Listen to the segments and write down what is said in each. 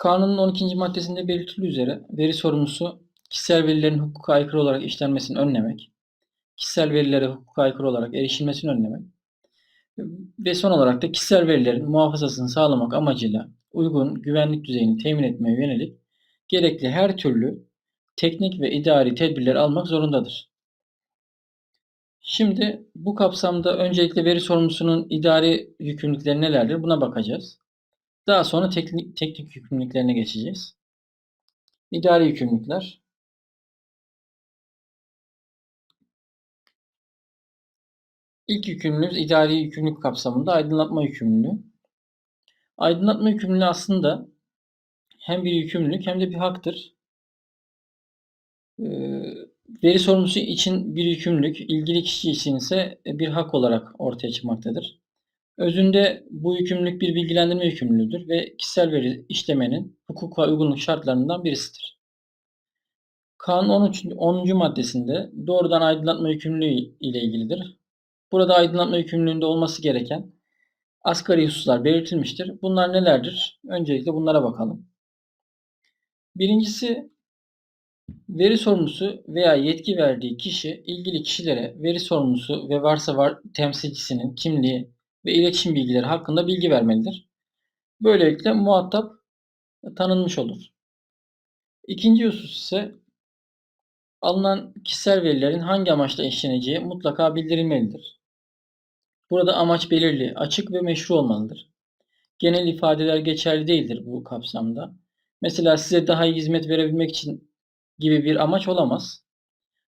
Kanunun 12. maddesinde belirtildiği üzere veri sorumlusu kişisel verilerin hukuka aykırı olarak işlenmesini önlemek, kişisel verilere hukuka aykırı olarak erişilmesini önlemek ve son olarak da kişisel verilerin muhafazasını sağlamak amacıyla uygun güvenlik düzeyini temin etmeye yönelik gerekli her türlü teknik ve idari tedbirler almak zorundadır. Şimdi bu kapsamda öncelikle veri sorumlusunun idari yükümlülükleri nelerdir buna bakacağız. Daha sonra teknik, teknik yükümlülüklerine geçeceğiz. İdari yükümlülükler. İlk yükümlülüğümüz idari yükümlülük kapsamında aydınlatma yükümlülüğü. Aydınlatma yükümlülüğü aslında hem bir yükümlülük hem de bir haktır. Ee, veri sorumlusu için bir yükümlülük, ilgili kişi için ise bir hak olarak ortaya çıkmaktadır. Özünde bu yükümlülük bir bilgilendirme yükümlülüğüdür ve kişisel veri işlemenin hukuka uygunluk şartlarından birisidir. Kanun 13. 10. maddesinde doğrudan aydınlatma yükümlülüğü ile ilgilidir. Burada aydınlatma yükümlülüğünde olması gereken asgari hususlar belirtilmiştir. Bunlar nelerdir? Öncelikle bunlara bakalım. Birincisi veri sorumlusu veya yetki verdiği kişi ilgili kişilere veri sorumlusu ve varsa var temsilcisinin kimliği ve iletişim bilgileri hakkında bilgi vermelidir. Böylelikle muhatap tanınmış olur. İkinci husus ise alınan kişisel verilerin hangi amaçla işleneceği mutlaka bildirilmelidir. Burada amaç belirli, açık ve meşru olmalıdır. Genel ifadeler geçerli değildir bu kapsamda. Mesela size daha iyi hizmet verebilmek için gibi bir amaç olamaz.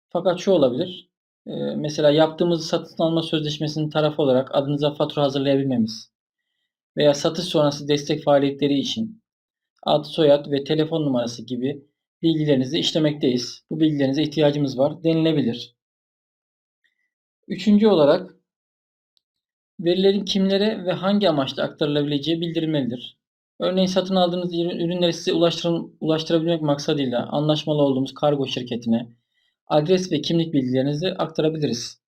Fakat şu olabilir. Ee, mesela yaptığımız satın alma sözleşmesinin tarafı olarak adınıza fatura hazırlayabilmemiz veya satış sonrası destek faaliyetleri için ad, soyad ve telefon numarası gibi bilgilerinizi işlemekteyiz. Bu bilgilerinize ihtiyacımız var denilebilir. Üçüncü olarak verilerin kimlere ve hangi amaçla aktarılabileceği bildirilmelidir. Örneğin satın aldığınız ürünleri size ulaştırabilmek maksadıyla anlaşmalı olduğumuz kargo şirketine adres ve kimlik bilgilerinizi aktarabiliriz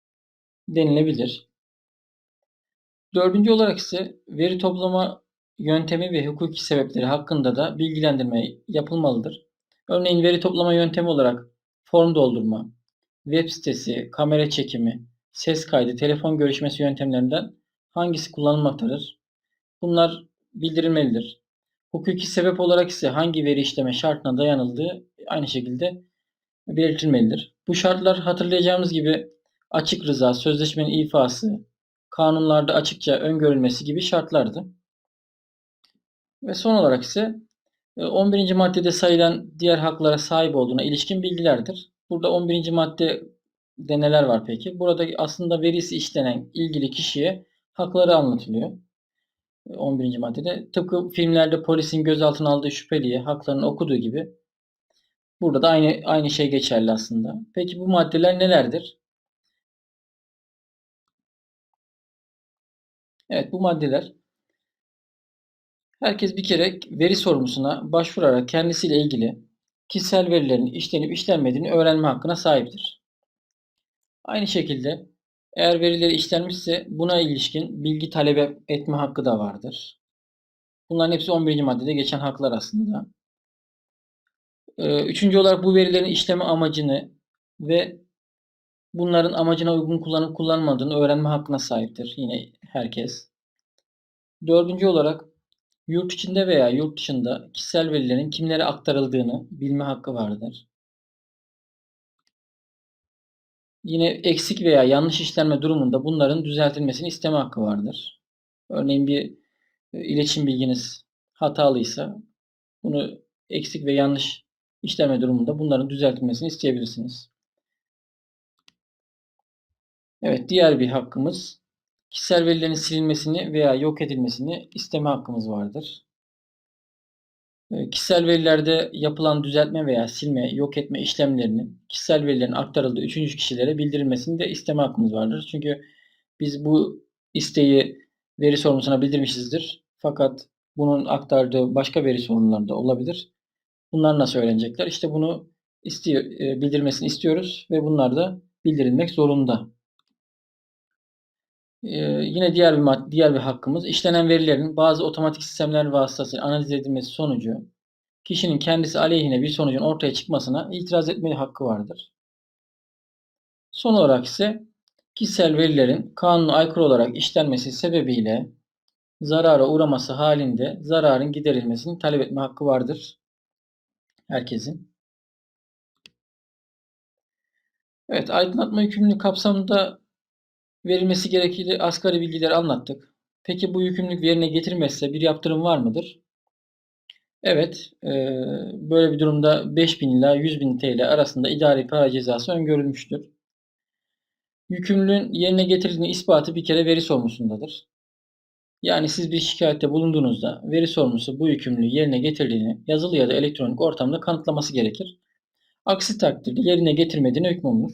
denilebilir. Dördüncü olarak ise veri toplama yöntemi ve hukuki sebepleri hakkında da bilgilendirme yapılmalıdır. Örneğin veri toplama yöntemi olarak form doldurma, web sitesi, kamera çekimi, ses kaydı, telefon görüşmesi yöntemlerinden hangisi kullanılmaktadır? Bunlar bildirilmelidir. Hukuki sebep olarak ise hangi veri işleme şartına dayanıldığı aynı şekilde belirtilmelidir. Bu şartlar hatırlayacağımız gibi açık rıza, sözleşmenin ifası, kanunlarda açıkça öngörülmesi gibi şartlardı. Ve son olarak ise 11. E, maddede sayılan diğer haklara sahip olduğuna ilişkin bilgilerdir. Burada 11. maddede neler var peki? Burada aslında verisi işlenen ilgili kişiye hakları anlatılıyor. 11. E, maddede tıpkı filmlerde polisin gözaltına aldığı şüpheliye haklarını okuduğu gibi Burada da aynı aynı şey geçerli aslında. Peki bu maddeler nelerdir? Evet bu maddeler herkes bir kere veri sorumlusuna başvurarak kendisiyle ilgili kişisel verilerin işlenip işlenmediğini öğrenme hakkına sahiptir. Aynı şekilde eğer verileri işlenmişse buna ilişkin bilgi talep etme hakkı da vardır. Bunların hepsi 11. maddede geçen haklar aslında. Ee, üçüncü olarak bu verilerin işleme amacını ve bunların amacına uygun kullanıp kullanmadığını öğrenme hakkına sahiptir yine herkes. Dördüncü olarak yurt içinde veya yurt dışında kişisel verilerin kimlere aktarıldığını bilme hakkı vardır. Yine eksik veya yanlış işlenme durumunda bunların düzeltilmesini isteme hakkı vardır. Örneğin bir e, iletişim bilginiz hatalıysa bunu eksik ve yanlış işleme durumunda bunların düzeltilmesini isteyebilirsiniz. Evet diğer bir hakkımız kişisel verilerin silinmesini veya yok edilmesini isteme hakkımız vardır. Ee, kişisel verilerde yapılan düzeltme veya silme, yok etme işlemlerinin kişisel verilerin aktarıldığı üçüncü kişilere bildirilmesini de isteme hakkımız vardır. Çünkü biz bu isteği veri sorumlusuna bildirmişizdir. Fakat bunun aktardığı başka veri sorumluları da olabilir. Bunlar nasıl öğrenecekler? İşte bunu istiyor, e, bildirmesini istiyoruz ve bunlar da bildirilmek zorunda. Ee, yine diğer bir diğer bir hakkımız işlenen verilerin bazı otomatik sistemler vasıtasıyla analiz edilmesi sonucu kişinin kendisi aleyhine bir sonucun ortaya çıkmasına itiraz etme hakkı vardır. Son olarak ise kişisel verilerin kanuna aykırı olarak işlenmesi sebebiyle zarara uğraması halinde zararın giderilmesini talep etme hakkı vardır herkesin. Evet, aydınlatma yükümlülüğü kapsamında verilmesi gerekli asgari bilgileri anlattık. Peki bu yükümlülük yerine getirilmezse bir yaptırım var mıdır? Evet, böyle bir durumda 5000 ila 100 bin TL arasında idari para cezası öngörülmüştür. Yükümlülüğün yerine getirildiğini ispatı bir kere veri sorumusundadır. Yani siz bir şikayette bulunduğunuzda veri sorumlusu bu yükümlülüğü yerine getirdiğini yazılı ya da elektronik ortamda kanıtlaması gerekir. Aksi takdirde yerine getirmediğine hükmolunur.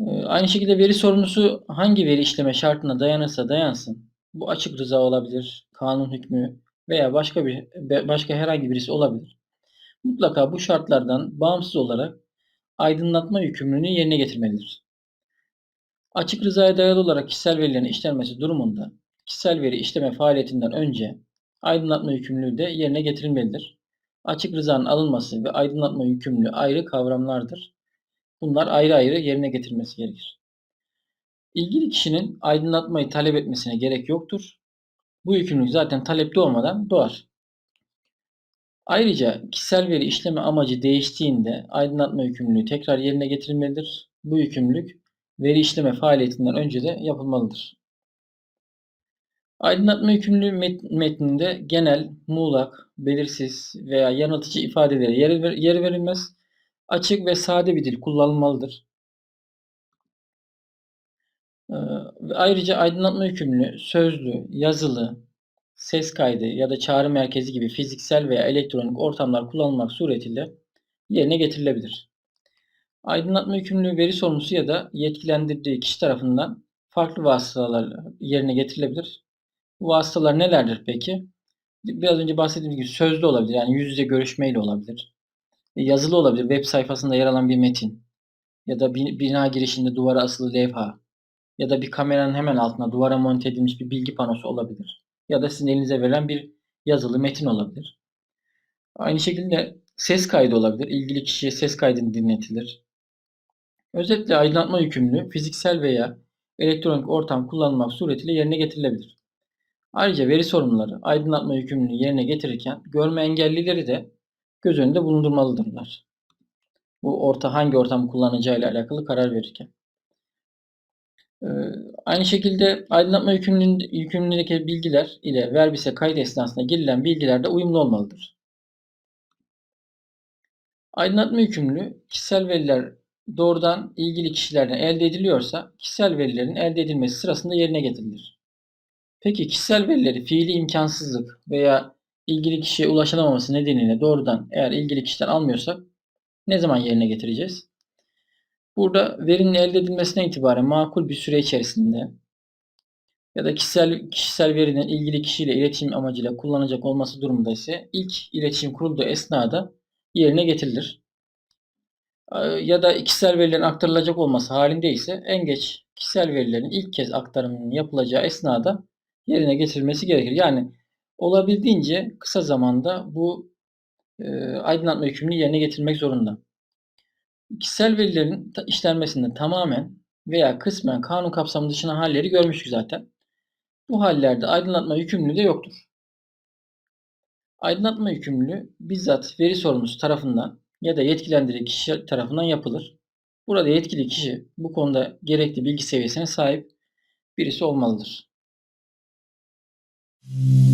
Ee, Aynı şekilde veri sorumlusu hangi veri işleme şartına dayanırsa dayansın. Bu açık rıza olabilir, kanun hükmü veya başka bir başka herhangi birisi olabilir. Mutlaka bu şartlardan bağımsız olarak aydınlatma yükümlülüğünü yerine getirmelidir. Açık rızaya dayalı olarak kişisel verilerin işlenmesi durumunda kişisel veri işleme faaliyetinden önce aydınlatma yükümlülüğü de yerine getirilmelidir. Açık rızanın alınması ve aydınlatma yükümlülüğü ayrı kavramlardır. Bunlar ayrı ayrı yerine getirilmesi gerekir. İlgili kişinin aydınlatmayı talep etmesine gerek yoktur. Bu yükümlülük zaten talepte olmadan doğar. Ayrıca kişisel veri işleme amacı değiştiğinde aydınlatma yükümlülüğü tekrar yerine getirilmelidir. Bu yükümlülük veri işleme faaliyetinden önce de yapılmalıdır. Aydınlatma yükümlülüğü metninde genel, muğlak, belirsiz veya yanıltıcı ifadelere yer, verilmez. Açık ve sade bir dil kullanılmalıdır. Ee, ayrıca aydınlatma yükümlülüğü sözlü, yazılı, ses kaydı ya da çağrı merkezi gibi fiziksel veya elektronik ortamlar kullanılmak suretiyle yerine getirilebilir. Aydınlatma yükümlülüğü veri sorumlusu ya da yetkilendirdiği kişi tarafından farklı vasıtalar yerine getirilebilir. Bu vasıtalar nelerdir peki? Biraz önce bahsettiğim gibi sözlü olabilir. Yani yüz yüze görüşmeyle olabilir. E, yazılı olabilir. Web sayfasında yer alan bir metin. Ya da bina girişinde duvara asılı levha. Ya da bir kameranın hemen altına duvara monte edilmiş bir bilgi panosu olabilir. Ya da sizin elinize verilen bir yazılı metin olabilir. Aynı şekilde ses kaydı olabilir. İlgili kişiye ses kaydını dinletilir. Özetle aydınlatma yükümlülüğü fiziksel veya elektronik ortam kullanılmak suretiyle yerine getirilebilir. Ayrıca veri sorumluları aydınlatma yükümlülüğü yerine getirirken görme engellileri de göz önünde bulundurmalıdırlar. Bu orta hangi ortam kullanacağıyla alakalı karar verirken. Ee, aynı şekilde aydınlatma yükümlülüğündeki bilgiler ile verbise kayıt esnasında girilen bilgiler de uyumlu olmalıdır. Aydınlatma yükümlülüğü kişisel veriler doğrudan ilgili kişilerden elde ediliyorsa kişisel verilerin elde edilmesi sırasında yerine getirilir. Peki kişisel verileri fiili imkansızlık veya ilgili kişiye ulaşılamaması nedeniyle doğrudan eğer ilgili kişiden almıyorsak ne zaman yerine getireceğiz? Burada verinin elde edilmesine itibaren makul bir süre içerisinde ya da kişisel kişisel verinin ilgili kişiyle iletişim amacıyla kullanacak olması durumunda ise ilk iletişim kurulduğu esnada yerine getirilir. Ee, ya da kişisel verilerin aktarılacak olması halinde ise en geç kişisel verilerin ilk kez aktarımının yapılacağı esnada yerine getirilmesi gerekir. Yani olabildiğince kısa zamanda bu e, aydınlatma yükümlülüğü yerine getirmek zorunda. Kişisel verilerin işlenmesinde tamamen veya kısmen kanun kapsamı dışına halleri görmüştük zaten. Bu hallerde aydınlatma yükümlülüğü de yoktur. Aydınlatma yükümlülüğü bizzat veri sorumlusu tarafından ya da yetkilendirici kişi tarafından yapılır. Burada yetkili kişi bu konuda gerekli bilgi seviyesine sahip birisi olmalıdır. Müzik